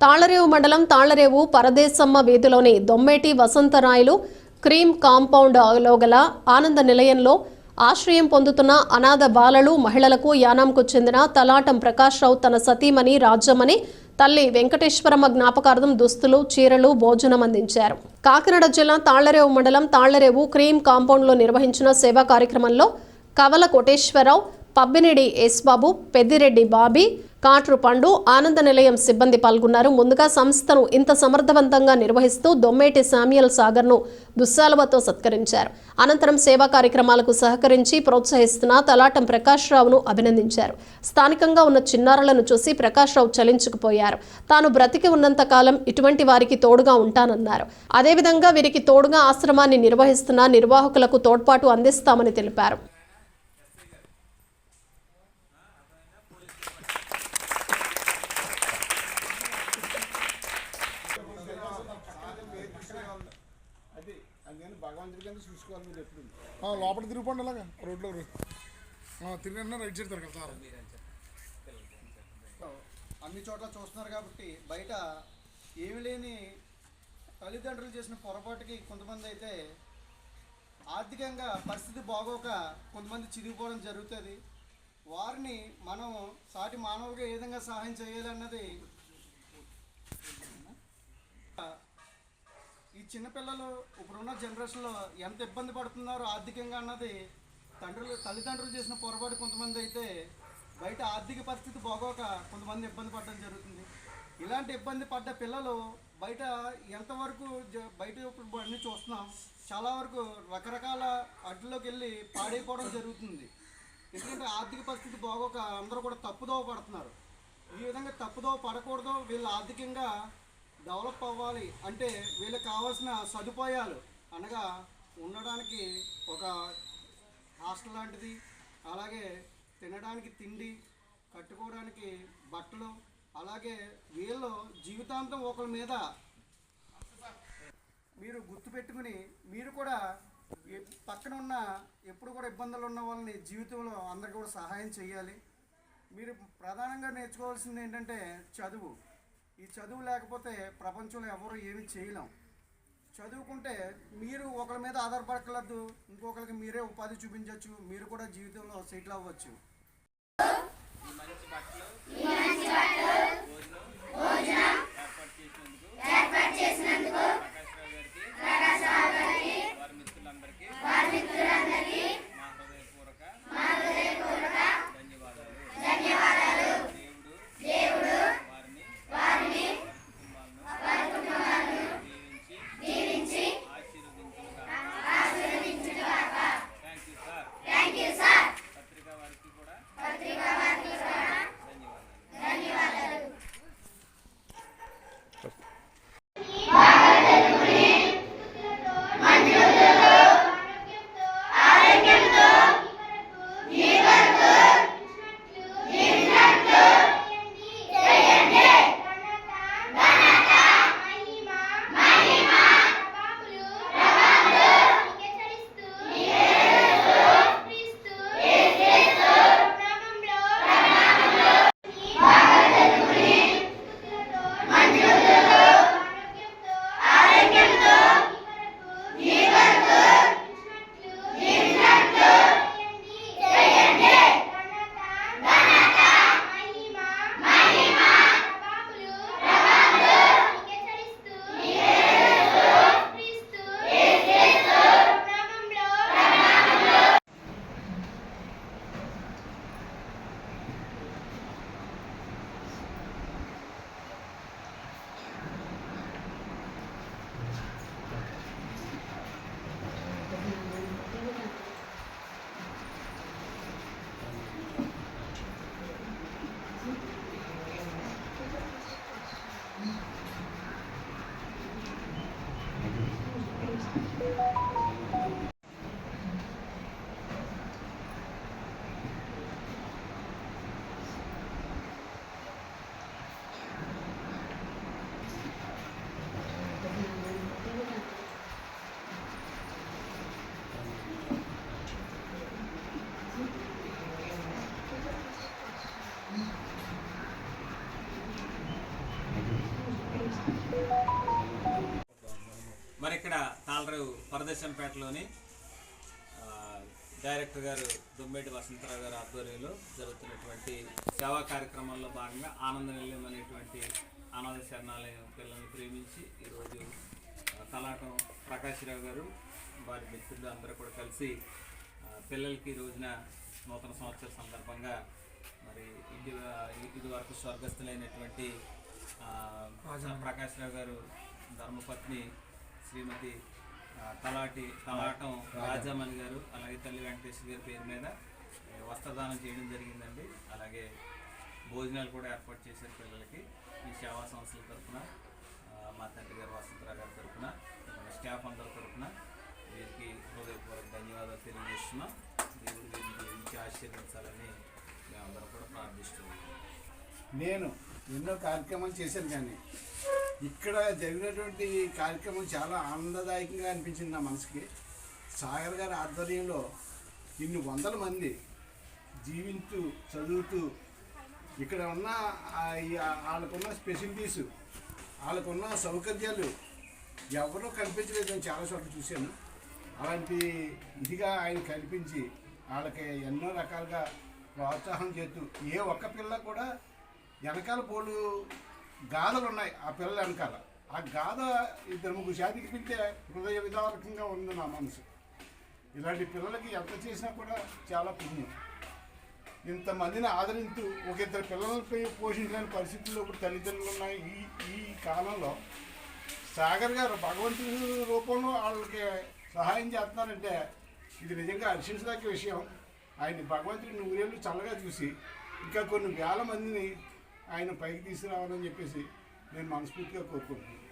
తాళరేవు మండలం తాళరేవు పరదేశమ్మ వీధిలోని దొమ్మేటి వసంతరాయలు క్రీమ్ కాంపౌండ్లో గల ఆనంద నిలయంలో ఆశ్రయం పొందుతున్న అనాథ బాలలు మహిళలకు యానాంకు చెందిన తలాటం ప్రకాష్ రావు తన సతీమణి రాజ్యమని తల్లి వెంకటేశ్వరమ్మ జ్ఞాపకార్థం దుస్తులు చీరలు భోజనం అందించారు. కాకినాడ జిల్లా తాళ్ళరేవు మండలం తాళ్ళరేవు క్రీమ్ కాంపౌండ్లో నిర్వహించిన సేవా కార్యక్రమంలో కవల కోటేశ్వరరావు పబ్బినిడి బాబు పెద్దిరెడ్డి బాబీ కాట్రు పండు ఆనంద నిలయం సిబ్బంది పాల్గొన్నారు. ముందుగా సంస్థను ఇంత సమర్థవంతంగా నిర్వహిస్తూ దొమ్మేటి శామ్యుయల్ సాగర్ను దుస్సాలువతో సత్కరించారు. అనంతరం సేవా కార్యక్రమాలకు సహకరించి ప్రోత్సహిస్తున్న తలాటం ప్రకాష్ రావును అభినందించారు. స్థానికంగా ఉన్న చిన్నారులను చూసి ప్రకాష్ రావు చలించుకుపోయారు. తాను బ్రతికి ఉన్నంత కాలం ఇటువంటి వారికి తోడుగా ఉంటానన్నారు. అదేవిధంగా వీరికి తోడుగా ఆశ్రమాన్ని నిర్వహిస్తున్న నిర్వాహకులకు తోడ్పాటు అందిస్తామని తెలిపారు అది అందుకని భగవంతుడి కింద చూసుకోవాలి మీరు ఎప్పుడు ఆ, లోపల తిరిగిపోండి అలాగా రోడ్లో తిరిగి రైట్ సైడ్ తిరగలుగుతారు అన్ని చోట్ల చూస్తున్నారు కాబట్టి బయట ఏమి లేని తల్లిదండ్రులు చేసిన పొరపాటుకి కొంతమంది అయితే ఆర్థికంగా పరిస్థితి బాగోక కొంతమంది చిరిగిపోవడం జరుగుతుంది. వారిని మనం సాటి మానవులుగా ఏ విధంగా సహాయం చేయాలన్నది చిన్నపిల్లలు ఇప్పుడున్న జనరేషన్లో ఎంత ఇబ్బంది పడుతున్నారో ఆర్థికంగా అన్నది తండ్రులు తల్లిదండ్రులు చేసిన పొరపాటు కొంతమంది అయితే బయట ఆర్థిక పరిస్థితి బాగోక కొంతమంది ఇబ్బంది పడడం జరుగుతుంది. ఇలాంటి ఇబ్బంది పడ్డ పిల్లలు బయట ఎంతవరకు బయట ఇప్పుడు అన్ని చూస్తున్నాం. చాలా వరకు రకరకాల అడ్డులోకి వెళ్ళి పాడైపోవడం జరుగుతుంది. ఎందుకంటే ఆర్థిక పరిస్థితి బాగోక అందరూ కూడా తప్పుదోవ పడుతున్నారు. ఈ విధంగా తప్పుదోవ పడకూడదు. వీళ్ళు ఆర్థికంగా డెవలప్ అవ్వాలి అంటే వీళ్ళకి కావాల్సిన సదుపాయాలు. అనగా ఉండడానికి ఒక హాస్టల్ లాంటిది అలాగే తినడానికి తిండి కట్టుకోవడానికి బట్టలు అలాగే వీళ్ళు జీవితాంతం ఒకరి మీద. మీరు గుర్తుపెట్టుకుని మీరు కూడా పక్కన ఉన్న ఎప్పుడు కూడా ఇబ్బందులు ఉన్న వాళ్ళని జీవితంలో అందరికీ కూడా సహాయం చేయాలి. మీరు ప్రధానంగా నేర్చుకోవాల్సింది ఏంటంటే చదువు. ఈ చదువు లేకపోతే ప్రపంచంలో ఎవరు ఏమీ చేయలేం. చదువుకుంటే మీరు ఒకరి మీద ఆధారపడకలేదు ఇంకొకరికి మీరే ఉపాధి చూపించవచ్చు మీరు కూడా జీవితంలో సెటిల్ అవ్వచ్చు. ఏర్పాటు తాళరేవు పరదేశంపేటలోని డైరెక్టర్ గారు దుమ్మేటి వసంతరావు గారు ఆధ్వర్యంలో జరుగుతున్నటువంటి సేవా కార్యక్రమంలో భాగంగా ఆనంద నిలయం అనేటువంటి అనాథ శరణాలయం పిల్లల్ని ప్రేమించి ఈరోజు తలాటం ప్రకాశ్రావు గారు వారి మిత్రులు అందరూ కూడా కలిసి పిల్లలకి ఈ రోజున నూతన సంవత్సర సందర్భంగా మరి ఇది ఇది వరకు స్వర్గస్థులైనటువంటి ప్రకాశ్రావు గారు ధర్మపత్ని శ్రీమతి తలాటి తలాటం రాజామణి గారు అలాగే తల్లి వెంకటేశ్వర గారి పేరు మీద వస్త్రదానం చేయడం జరిగిందండి. అలాగే భోజనాలు కూడా ఏర్పాటు చేశారు పిల్లలకి. ఈ సేవా సంస్థల తరఫున మా తండ్రి గారు వసంతరావు గారి తరఫున స్టాఫ్ అందరి తరఫున వీరికి హృదయపూర్వక ధన్యవాదాలు తెలియజేస్తున్నాం. దేవుడు వీరిని దీవించి ఆశీర్వదించాలని మేమందరం కూడా ప్రార్థిస్తున్నాం. నేను ఎన్నో కార్యక్రమాలు చేశాను కానీ ఇక్కడ జరిగినటువంటి కార్యక్రమం చాలా ఆనందదాయకంగా అనిపించింది నా మనసుకి. సాగర్ గారి ఆధ్వర్యంలో ఇన్ని వందల మంది జీవించు చదువుతూ ఇక్కడ ఉన్న వాళ్ళకున్న స్పెషలిటీస్ వాళ్ళకున్న సౌకర్యాలు ఎవరో కనిపించలేదు చాలా చోట్ల చూశాను. అలాంటి ఇదిగా ఆయన కల్పించి వాళ్ళకి ఎన్నో రకాలుగా ప్రోత్సాహం చేస్తూ ఏ ఒక్క పిల్ల కూడా వెనకాల పోలు గాథలు ఉన్నాయి ఆ పిల్లల వెనకాల. ఆ గాథ ఇద్దరు ముగ్గురు శాతికి పిలితే హృదయ విదారకంగా ఉంది నా మనసు. ఇలాంటి పిల్లలకి ఎంత చేసినా కూడా చాలా పుణ్యం. ఇంతమందిని ఆదరిస్తూ ఒక ఇద్దరు పిల్లలపై పోషించలేని పరిస్థితుల్లో ఇప్పుడు తల్లిదండ్రులు ఉన్నాయి. ఈ ఈ కాలంలో సాగర్ గారు భగవంతుడి రూపంలో వాళ్ళకి సహాయం చేస్తున్నారంటే ఇది నిజంగా హర్షించదగ్గ విషయం. ఆయన భగవంతుడి ఊరేళ్ళు చల్లగా చూసి ఇంకా కొన్ని వేల మందిని ఆయన పైకి తీసుకురావాలని చెప్పేసి నేను మనస్ఫూర్తిగా కోరుకుంటున్నాను.